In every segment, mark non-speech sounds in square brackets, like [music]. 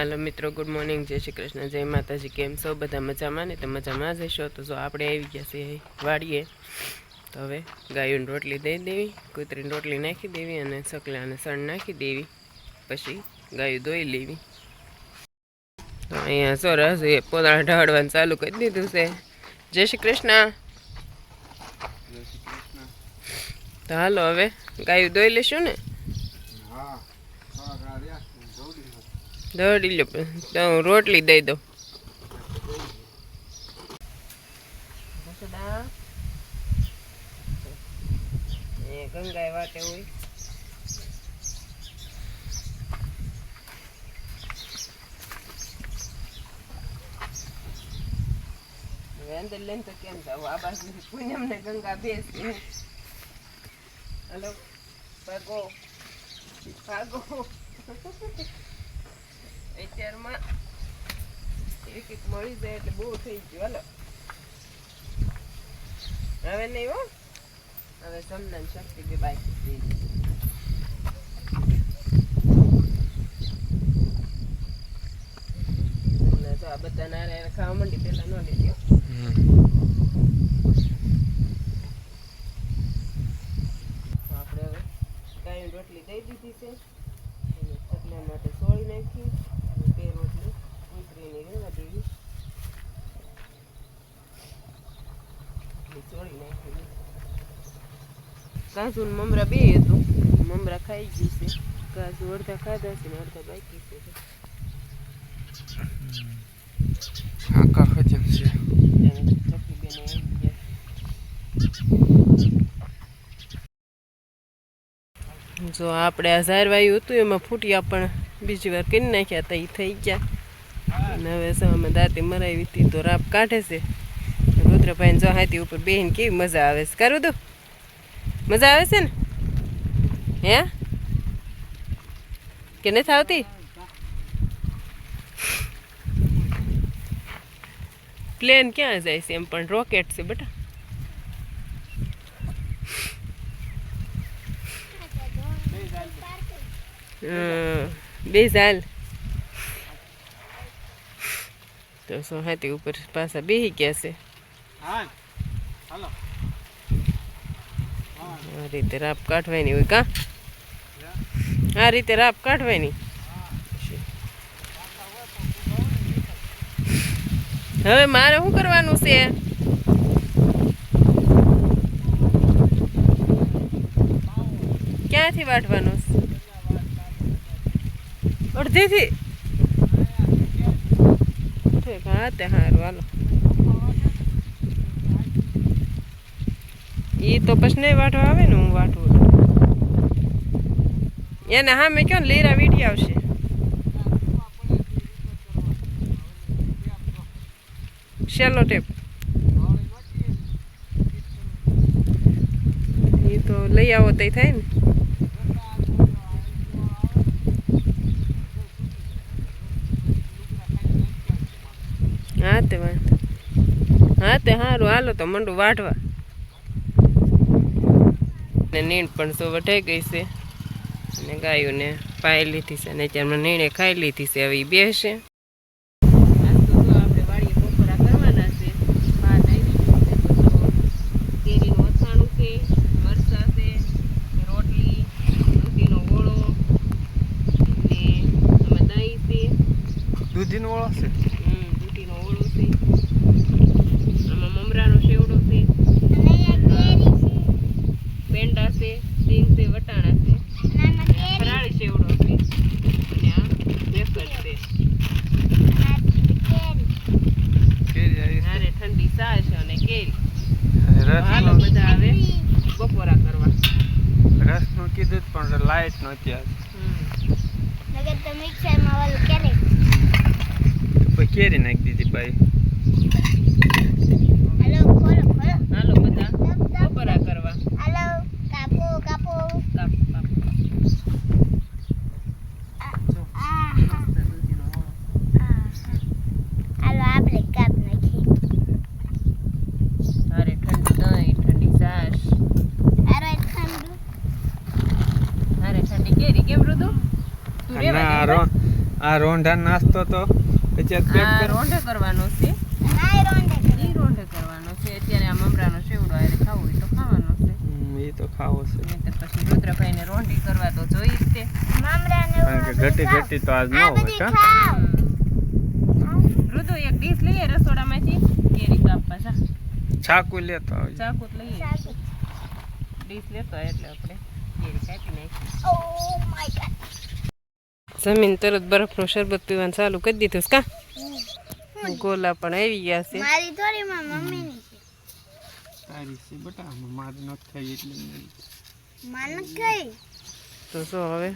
હાલો મિત્રો good morning જય શ્રી કૃષ્ણ જય માતાજી કેમ છો? બધા મજામાં ને? તો મજામાં જ હશો? તો જો આપણે આવી ગયા છીએ વાડીએ. તો હવે ગાયોને રોટલી દઈ દેવી કૂતરીને રોટલી નાખી દેવી અને સકલાને સણ નાખી દેવી. પછી ગાયો ધોઈ લેવી. તો અહીંયા સરસ એ પોતાના ઢાળવાનું ચાલુ કરી દીધું છે. જય શ્રી કૃષ્ણ. તો હાલો હવે ગાયું ધોઈ લેશું ને? દોડી લો, તો હું રોટલી દઈ દઉં. એ ગંગાએ વાટે હોય. અંદર લઈને તો કેમ જાવ? આ બાજુ પૂનમ ને ગંગા બેસી હલો, ભાગો ભાગો. [laughs] અત્યારમાં એક એક મળી જાય એટલે બહુ થઈ ગયું. હાલો. હવે નહીં હો. હવે સમનાન શક્તિ બે બાકી થઈ બધા નારાયણ ખાવા માંડી, પેલા ન લીધી. આપણે હવે ગાયની રોટલી દઈ દીધી છે. અને માટે સોળી નાખી અને બે રોટલી ઉતરીને રહેવા દેવી એટલી સોળી નાખી કાજુ ને મમરા બે હતું મમરા ખાઈ ગયું છે કાજુ અડધા ખાધા છે ને અડધા બાકી છે ખજમ છે જો આપણે આ ઝારવાયું હતું એમાં ફૂટ્યા પણ બીજી વાર કરી નાખ્યા તો એ થઈ ગયા. અને હવે સમયમાં દાંતી મરાવી હતી તો રાપ કાઢે છે. રુદ્રભાઈ જો હાથી ઉપર બેહીને કેવી મજા આવે છે. કરું તું મજા આવે છે ને? હે? કે નથી આવતી? પ્લેન ક્યાં જાય છે એમ પણ રોકેટ છે બેટા. બે ઝાલ તો સોહાતી ઉપર પાછા બેહી ગયા છે આ રીતે રાપ કાઢવાની હોય કા આ રીતે રાપ કાઢવાની હવે મારે શું કરવાનું છે ક્યાંથી વાટવાનું છે અડધીથી હા તે સારું હાલો એ તો પછી નહીં વાટો આવે ને હું વાટવું એને હા મેં કહો ને લીરા વીટી આવશે શેલો ટેપ એ તો લઈ આવો તો થાય ને હા તે વાંધો. હા તે સારું હાલો તો મંડું વાઢવા. ને નીણ પણ સો વઢાઈ ગઈ છે. અને ગાયોને પાઈ લીધી છે અને ત્યાં નીણે ખાઈ લીધી છે, હવે બેસે કેરીનું અથાણું છે મરચાં છે રોટલી દૂધીનો ઓળો ને આમાં દહીં છે દૂધીનો ઓળો છે હમ, દૂધીનો ઓળો છે આમાં મમરાનો શેવડો છે પેંડા છે સીંગ છે વટાણા છે. ફરાળી શેવડો છે. અને આ વેફર છે. હારે ઠંડી છાશ અને કેરી. છે હાલો રસનો બધા હવે બપોરા કરવા. રસનું કીધું જ પણ લાઈટ નહોતી આજ. હમ. પછી કેરી નાખી દીધી ભાઈ હાલો બધા. કાપ કાપ કાપ જો મસ્ત દૂધીનો ઓળો. ઠંડી દહીં અરે છાશ અરે ઠંડી કેરી કેમ રુદુ તું રેવા ના દે રો આ રોંઢા નાસ્તો તો પછી પેક આ કરો રોંઢે કરવાનો છે ઈ રોંઢે કરવાનો છે અત્યારે આ મમરાનો સેવડો આરે ખાવો હોય તો ખાવાનો છે હમ, એ તો ખાવો છે. પછી રુદ્રભાઈને રોંઢી કરવા તો જોઈ જ તે. કારણ કે ઘટી ઘટી તો આજ ન હોય કા? રુદુ એક ડીશ લઈએ રસોડામાંથી? કેરી કાપવા જા. છાકુ લેતો આવજો. ચાકુ લઈએ. ડીશ લેતો હોય એટલે આપણે કેરી કાપી નાખી જમીન તરત બરફનું શરબત પીવાનું ચાલુ કરી દીધું કા? ગોલા પણ આવી ગયા છે. મારી થોડી માં મમ્મીની તારી છે બટા માર ન થઈ એટલે. મને કઈ તો શું હવે?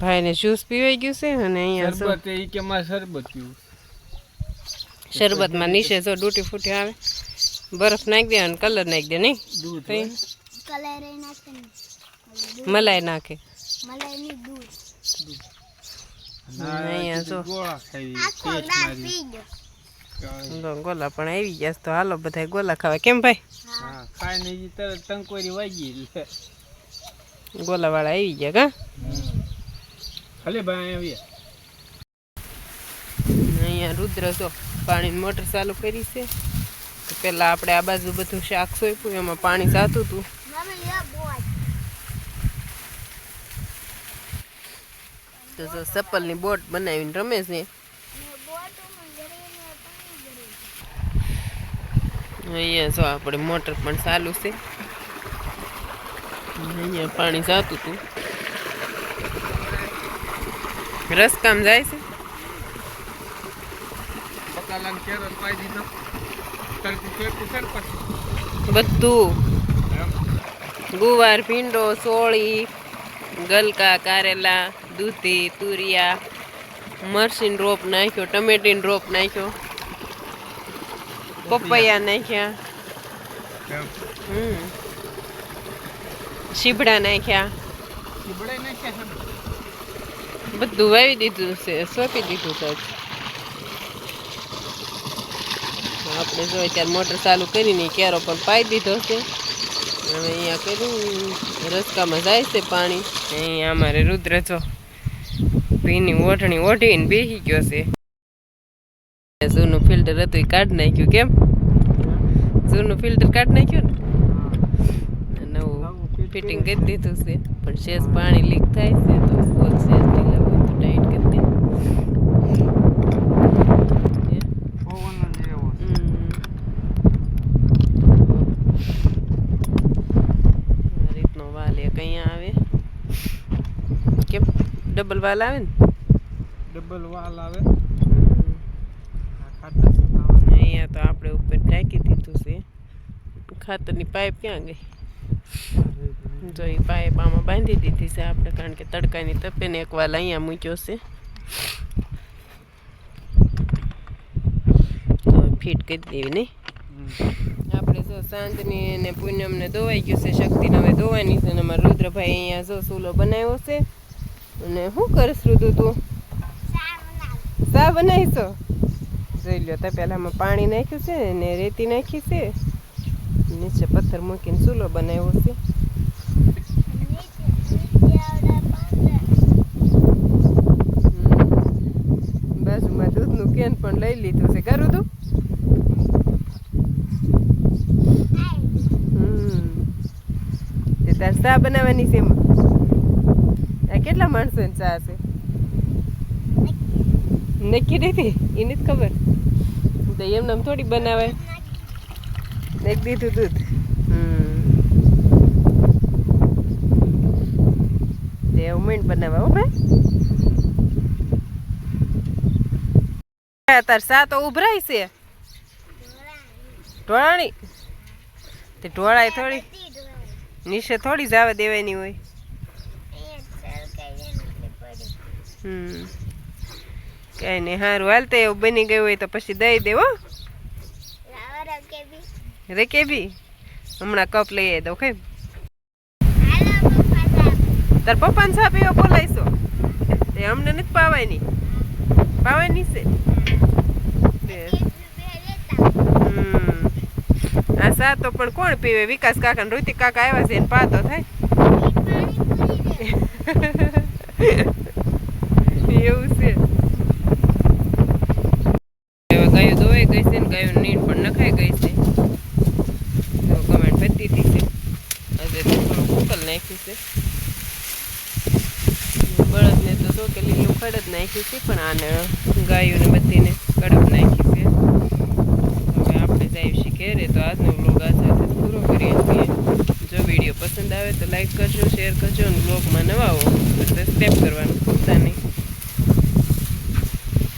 ભાઈને જ્યુસ પીવાઈ ગયું છે અને અહીંયા શરબત એ કે માં શરબત પીવું શરબતમાં નીચે જો ડૂટી ફૂટી આવે. બરફ નાખી દે અને કલર નાખી દે નહીં? દૂધ કલર નાખે મલાઈ નાખે. મલાઈ ની દૂધ. ના, અહીંયા જો. ગોળા ખાઈ પેટ મારી. ગોલા પણ આવી ગયા તો હાલો બધા ગોલા ખાવા. કેમ ભાઈ? હા ખાઈને તરત ટંકોરી વાગી ગોલા વાળા આવી ગયા કા? ખાલી ભાઈ આવ્યા. અહીંયા રુદ્ર તો પાણી મોટર ચાલુ કરી છે. તો પેલા આપણે આ બાજુ બધું શાક સોંપ્યું એમાં પાણી જાતું હતું. તો જો સપ્પલની બોટ બનાવીને રમે છે. ને અહીંયા જો આપણે મોટર પણ ચાલુ છે. અહીંયા પાણી જાતું હતું. રસકામ જાય છે? બધું. ગુવાર ભીંડો સોળી ગલકા કારેલા દૂધી તુરિયા મરસીન રોપ નાખ્યો ટમેટીન રોપ નાખ્યો. પપૈયા નાખ્યા. હમ. શીબડા નાખ્યા? બધું વાવી દીધું છે સોંપી દીધું છે. આપણે જો અત્યારે મોટર ચાલુ કરીને કેરો પણ પાઈ દીધો છે. હવે અહીંયા કર્યું રસ્કામાં જાય છે પાણી. અહીંયા અમારે રુદ્ર જો ભીની ઓઢણી ઓઢીને બેસી ગયો છે. જૂનું ફિલ્ટર હતું એ કાઢી નાખ્યું કેમ? જૂનું ફિલ્ટર કાઢી નાખ્યું ને? નવું ફિટિંગ કરી દીધું છે. પણ શેષ પાણી લીક થાય છે તો ફૂલ શેષ નહીં લાવવું તો ટાઈટ કરી દે. ડબલ વાલ આવે. ને? ડબલ વાલ આવે હમ. આ ખાતર સુકાવા. અહીંયા તો આપણે ઉપર ઢાંકી દીધું છે. ખાતરની પાઇપ ક્યાં ગઈ? જો એ પાઇપ આમાં બાંધી દીધી છે આપણે, કારણ કે તડકાની તપેને એક વાલ અહીંયા મૂક્યો છે. તો ફિટ કરી દેવી નહીં. આપણે જો સાંજની ને પૂનમને ધોવાઈ ગયું છે, શક્તિને હવે ધોવાની છે, અને અમારા રુદ્રભાઈ અહીંયા જો સૂલો બનાવ્યો છે. અને શું કરીશ રુદુ તું? ચા બનાવીશો? જોઈ લો તો પહેલાંમાં પાણી નાખ્યું છે ને રેતી નાખી છે. નીચે પથ્થર મૂકીને ચૂલો બનાવ્યો છે. બાજુમાં દૂધનું કેન પણ લઈ લીધું છે. કરું તું? તાર ચા બનાવવાની છે એમાં? કેટલા માણસો ચા છે? નક્કી. નથી? એની જ ખબર? તો એમને થોડી બનાવે. એક દીધું દૂધ. હમ. તે ઉમેણ બનાવે હો ભાઈ. તાર સા તો ઉભરાય છે. ઢોળાણી. તે ઢોળાય થોડી. નીચે થોડી જ આવે દેવાની હોય. હમ. કઈ નહીં સારું હાલતે એવું બની ગયું હોય તો પછી દઈ દેવો રે કે બી હમણાં કપ લઈ આવી દઉં કેમ તાર પપ્પાને ચા પીવા બોલાવીશો? તે અમને નથી પાવાની. પાવાની છે. આ સા તો પણ કોણ પીવે? વિકાસ કાકા ને ઋતિક કાકા આવ્યા છે એને પાતો થાય. બળદને કે લીલું ખડ જ નાખ્યું છે, પણ આને ગાયોને બધીને કડક નાખી છે. હવે આપણે જાય છીએ ઘેરે, તો આજનો વ્લોગ આ સાથે પૂરો કરીએ છીએ. જો વીડિયો પસંદ આવે તો લાઈક કરજો શેર કરજો અને વ્લોગમાં નવા હો તો સબસ્ક્રાઈબ કરવાનું ભૂલતા નહીં.